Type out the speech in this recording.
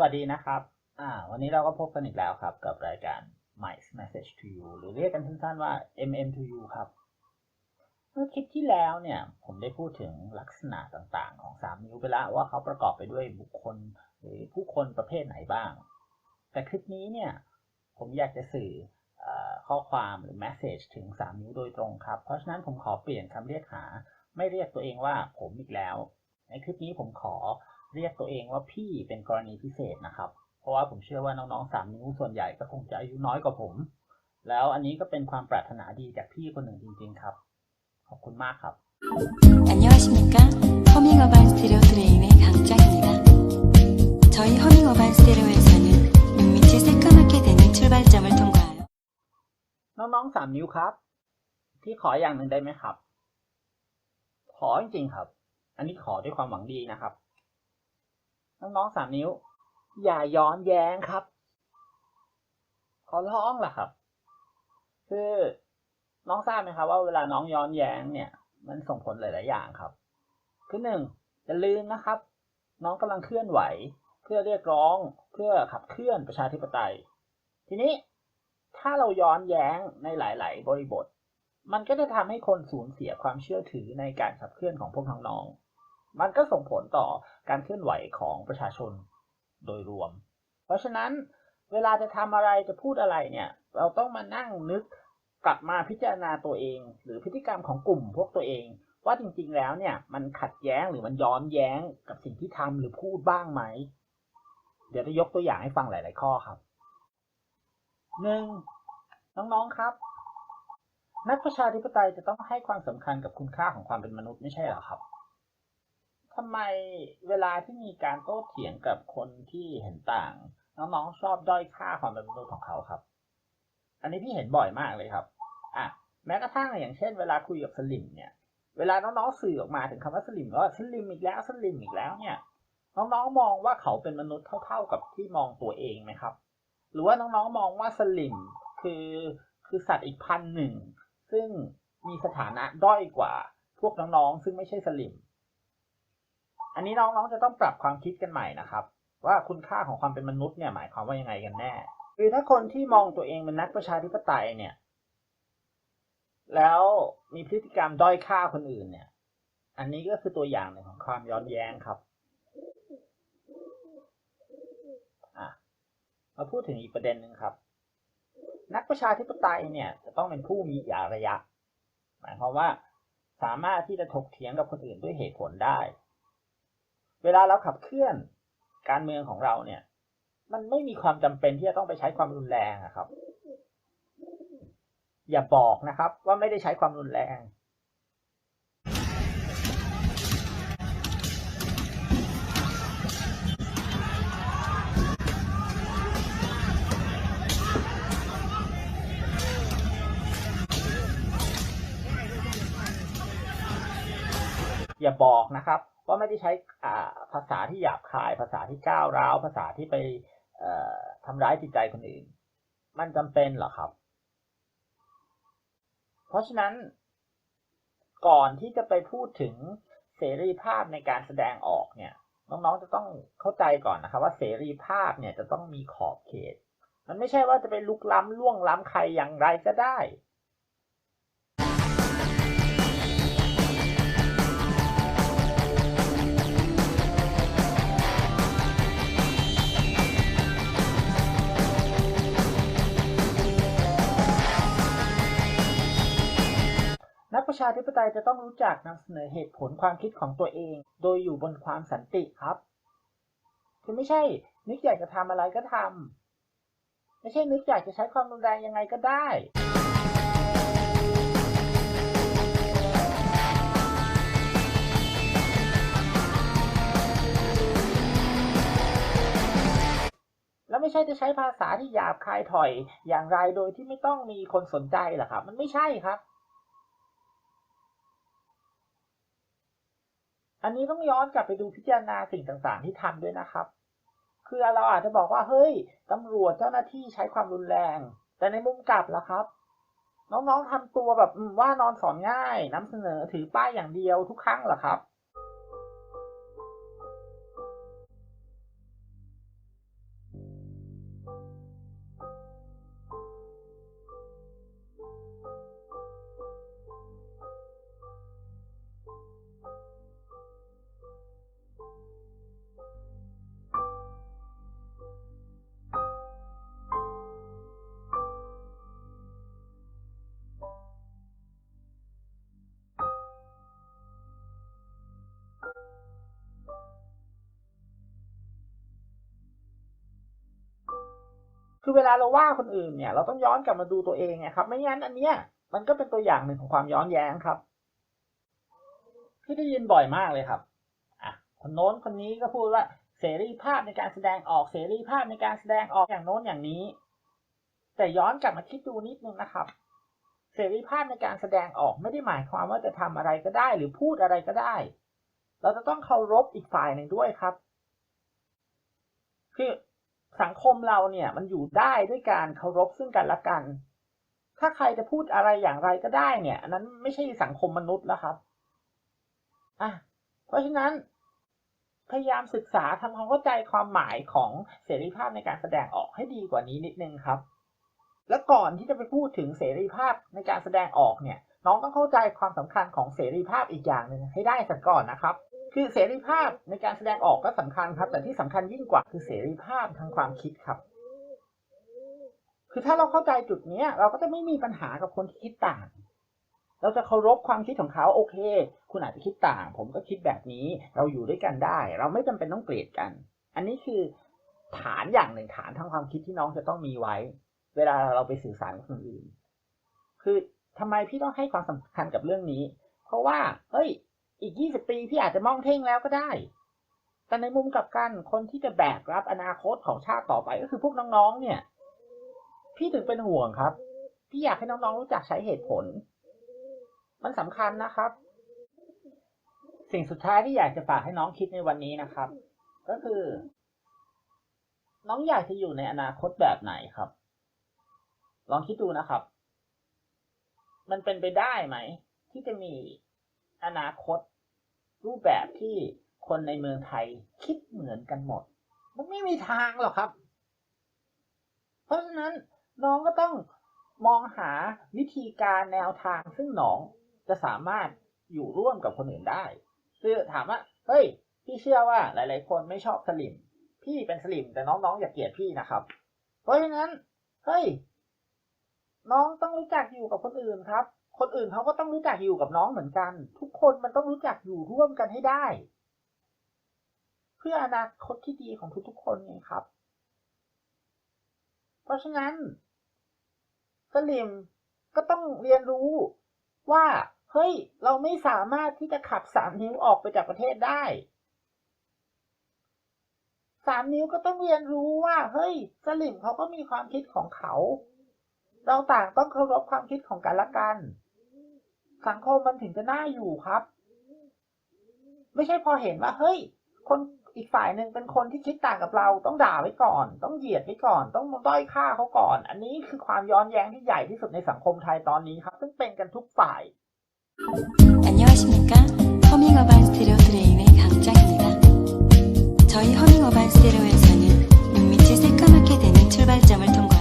วัสดีนะครับอ่าวันนี้เราก็พบกันอีกแล้วครับ กับรายการ My Message to You หรือเรียกกันสั้นๆว่า MM to You ครับ เมื่อคลิปที่แล้วเนี่ย ผมได้พูดถึงลักษณะต่างๆ ของ 3 นิ้วไปแล้วว่าเขาประกอบไปด้วยบุคคลหรือผู้คนประเภทไหนบ้าง แต่คลิปนี้เนี่ย ผมอยากจะสื่ออข้อความหรือ message ถึง 3 นิ้วโดยตรงครับ เพราะฉะนั้นผมขอเปลี่ยนคำเรียกหา ไม่เรียกตัวเองว่าผมอีกแล้ว ในคลิปนี้ผมขอ เรียกตัวเองว่าพี่เป็นกรณีพิเศษนะครับ เพราะว่าผมเชื่อว่าน้องๆสามนิ้วส่วนใหญ่ก็คงจะอายุน้อยกว่าผม แล้วอันนี้ก็เป็นความปรารถนาดีจากพี่คนหนึ่งจริงๆครับ ขอบคุณมากครับ 안녕하십니까 허밍어반 스테레오 트레인의 강짱입니다 저희 허밍어반 스테레오에서는 눈밑이 새까맣게 되는 출발점을 통과하여 น้องๆสามนิ้วครับ พี่ขออย่างหนึ่งได้ไหมครับ ขอจริงๆครับ อันนี้ขอด้วยความหวังดีนะครับ น้องๆสามนิ้ว อย่าย้อนแย้งครับขอร้องล่ะครับ คือน้องทราบไหมครับ ว่าเวลาน้องย้อนแย้งเนี่ย มันส่งผลหลาย ๆ อย่างครับ คือหนึ่งอย่าลืมนะครับ น้องกำลังเคลื่อนไหว เพื่อเรียกร้องเพื่อขับเคลื่อนประชาธิปไตย ทีนี้ถ้าเราย้อนแย้งในหลาย ๆ บริบท มันก็จะทำให้คนสูญเสียความเชื่อถือในการขับเคลื่อนของพวกน้องๆ มันก็ส่งผลต่อการเคลื่อนไหวของประชาชนโดยรวม เพราะฉะนั้นเวลาจะทำอะไรจะพูดอะไรเนี่ย เราต้องมานั่งนึกกลับมาพิจารณาตัวเอง หรือพฤติกรรมของกลุ่มพวกตัวเอง ว่าจริงๆแล้วเนี่ยมันขัดแย้งหรือมันย้อนแย้งกับสิ่งที่ทำหรือพูดบ้างไหม เดี๋ยวจะยกตัวอย่างให้ฟังหลาย ๆ ข้อครับหนึ่งน้องๆครับ นักประชาธิปไตยจะต้องให้ความสำคัญกับคุณค่าของความเป็นมนุษย์ไม่ใช่หรอครับ ทำไมเวลาที่มีการโต้เถียงกับคนที่เห็นต่าง น้องๆชอบด้อยค่าความเป็นมนุษย์ของเขาครับ อันนี้พี่เห็นบ่อยมากเลยครับอะแม้กระทั่งอย่างเช่น เวลาคุยกับสลิมเนี่ย เวลาน้องๆสื่อออกมาถึงคำว่าสลิมว่าสลิมอีกแล้วสลิมอีกแล้วเนี่ย น้องๆมองว่าเขาเป็นมนุษย์เท่า ๆกับที่มองตัวเองไหมครับ หรือว่าน้องๆมองว่าสลิมคือคือสัตว์อีกพันหนึ่งซึ่งมีสถานะด้อยกว่าพวกน้องๆซึ่งไม่ใช่สลิม อันนี้น้องๆจะต้องปรับความคิดกันใหม่นะครับ ว่าคุณค่าของความเป็นมนุษย์เนี่ยหมายความว่ายังไงกันแน่คือถ้าคนที่มองตัวเองเป็นนักประชาธิปไตยเนี่ย แล้วมีพฤติกรรมด้อยค่าคนอื่นเนี่ย อันนี้ก็คือตัวอย่างหนึ่งของความย้อนแย้งครับมาพูดถึงอีกประเด็นหนึ่งครับ นักประชาธิปไตยเนี่ยจะต้องเป็นผู้มีอารยะ หมายความว่าสามารถที่จะถกเถียงกับคนอื่นด้วยเหตุผลได้ เวลาเราขับเคลื่อนการเมืองของเราเนี่ย มันไม่มีความจำเป็นที่จะต้องไปใช้ความรุนแรงอะครับ อย่าบอกนะครับ ว่าไม่ได้ใช้ความรุนแรงอย่าบอกนะครับ ว่าไม่ได้ใช้ภาษาที่หยาบคาย ภาษาที่ก้าวร้าว ภาษาที่ไปเอ่อทำร้ายจิตใจคนอื่น มันจำเป็นเหรอครับ เพราะฉะนั้น ก่อนที่จะไปพูดถึงเสรีภาพในการแสดงออกเนี่ย น้องๆจะต้องเข้าใจก่อนนะครับว่าเสรีภาพเนี่ยจะต้องมีขอบเขต มันไม่ใช่ว่าจะไปลุกล้ำล่วงล้ำใครอย่างไรก็ได้ ประชาธิปไตยจะต้องรู้จักนำเสนอเหตุผลความคิดของตัวเอง โดยอยู่บนความสันติครับ คือไม่ใช่ นึกอยากจะทำอะไรก็ทำไม่ใช่นึกอยากจะใช้ความรุนแรงยังไงก็ได้แล้วไม่ใช่จะใช้ภาษาที่หยาบคายถอยอย่างไรโดยที่ไม่ต้องมีคนสนใจหรอครับ มันไม่ใช่ครับ อันนี้ต้องย้อนกลับไปดูพิจารณาสิ่งต่างๆ ที่ทำด้วยนะครับ คือเราอาจจะบอกว่าเฮ้ยตำรวจเจ้าหน้าที่ใช้ความรุนแรง แต่ในมุมกลับล่ะครับ น้องๆทำตัวแบบว่านอนสอนง่ายนำเสนอถือป้ายอย่างเดียวทุกครั้งเหรอครับ คือเวลาเราว่าคนอื่นเนี่ย เราต้องย้อนกลับมาดูตัวเองไงครับ ไม่งั้นอันเนี้ยมันก็เป็นตัวอย่างหนึ่งของความย้อนแย้งครับ ที่ได้ยินบ่อยมากเลยครับอะคนโน้นคนนี้ก็พูดว่าเสรีภาพในการแสดงออกเสรีภาพในการแสดงออกอย่างโน้นอย่างนี้ แต่ย้อนกลับมาคิดดูนิดนึงนะครับ เสรีภาพในการแสดงออกไม่ได้หมายความว่าจะทำอะไรก็ได้ หรือพูดอะไรก็ได้ เราจะต้องเคารพอีกฝ่ายหนึ่งด้วยครับ คือ สังคมเราเนี่ยมันอยู่ได้ด้วยการเคารพซึ่งกันและกัน ถ้าใครจะพูดอะไรอย่างไรก็ได้เนี่ย นั้นไม่ใช่สังคมมนุษย์แล้วครับอะเพราะฉะนั้น พยายามศึกษาทำความเข้าใจความหมายของเสรีภาพในการแสดงออกให้ดีกว่านี้นิดนึงครับ และก่อนที่จะไปพูดถึงเสรีภาพในการแสดงออกเนี่ย น้องต้องเข้าใจความสำคัญของเสรีภาพอีกอย่างหนึ่งให้ได้สักก่อนนะครับ คือเสรีภาพในการแสดงออกก็สำคัญครับ แต่ที่สำคัญยิ่งกว่าคือเสรีภาพทางความคิดครับ คือถ้าเราเข้าใจจุดเนี้ยเราก็จะไม่มีปัญหากับคนที่คิดต่าง เราจะเคารพความคิดของเขาโอเค คุณอาจจะคิดต่าง ผมก็คิดแบบนี้ เราอยู่ด้วยกันได้ เราไม่จำเป็นต้องเกลียดกัน อันนี้คือฐานอย่างหนึ่งฐานทางความคิดที่น้องจะต้องมีไว้ เวลาเราไปสื่อสารกับคนอื่น คือทำไมพี่ต้องให้ความสำคัญกับเรื่องนี้ เพราะว่าเฮ้ย อีกยี่สิบปีพี่อาจจะมองเท่งแล้วก็ได้ แต่ในมุมกลับกันคนที่จะแบกรับอนาคตของชาติต่อไปก็คือพวกน้องๆ เนี่ย พี่ถึงเป็นห่วงครับ พี่อยากให้น้องๆ รู้จักใช้เหตุผล มันสำคัญนะครับ สิ่งสุดท้ายที่อยากจะฝากให้น้องคิดในวันนี้นะครับ ก็คือ น้องอยากจะอยู่ในอนาคตแบบไหนครับ ลองคิดดูนะครับ มันเป็นไปได้ไหม ที่จะมี อนาคต รูปแบบที่คนในเมืองไทยคิดเหมือนกันหมด มันไม่มีทางหรอกครับ เพราะฉะนั้นน้องก็ต้องมองหาวิธีการแนวทางซึ่งน้องจะสามารถอยู่ร่วมกับคนอื่นได้คือถามว่าเฮ้ย พี่เชื่อว่าหลาย ๆ คนไม่ชอบสลิม พี่เป็นสลิมแต่น้อง ๆ อย่าเกลียดพี่นะครับ เพราะฉะนั้น เฮ้ย น้องต้องรู้จักอยู่กับคนอื่นครับ คนอื่นเขาก็ต้องรู้จักอยู่กับน้องเหมือนกัน ทุกคนมันต้องรู้จักอยู่ร่วมกันให้ได้ เพื่ออนาคตที่ดีของทุกๆคนไงครับ เพราะฉะนั้นสลิมก็ต้องเรียนรู้ว่า เฮ้ย เราไม่สามารถที่จะขับสามนิ้วออกไปจากประเทศได้สามนิ้วก็ต้องเรียนรู้ว่า เฮ้ย สลิมเขาก็มีความคิดของเขา เราต่างต้องเคารพความคิดของกันและกัน สังคมมันถึงจะน่าอยู่ครับ ไม่ใช่พอเห็นว่า เฮ้ย คนอีกฝ่ายหนึ่งเป็นคนที่คิดต่างกับเรา ต้องด่าไว้ก่อน ต้องเหยียดไว้ก่อน ต้องด้อยค่าเขาก่อน อันนี้คือความย้อนแย้งที่ใหญ่ที่สุดในสังคมไทยตอนนี้ครับ ซึ่งเป็นกันทุกฝ่าย 안녕하십니까 허밍어반 스테레오 트레인의 강짱입니다 저희 허밍어반 스테레오에서는 눈밑이 새까맣게 되는 출발점을 통과한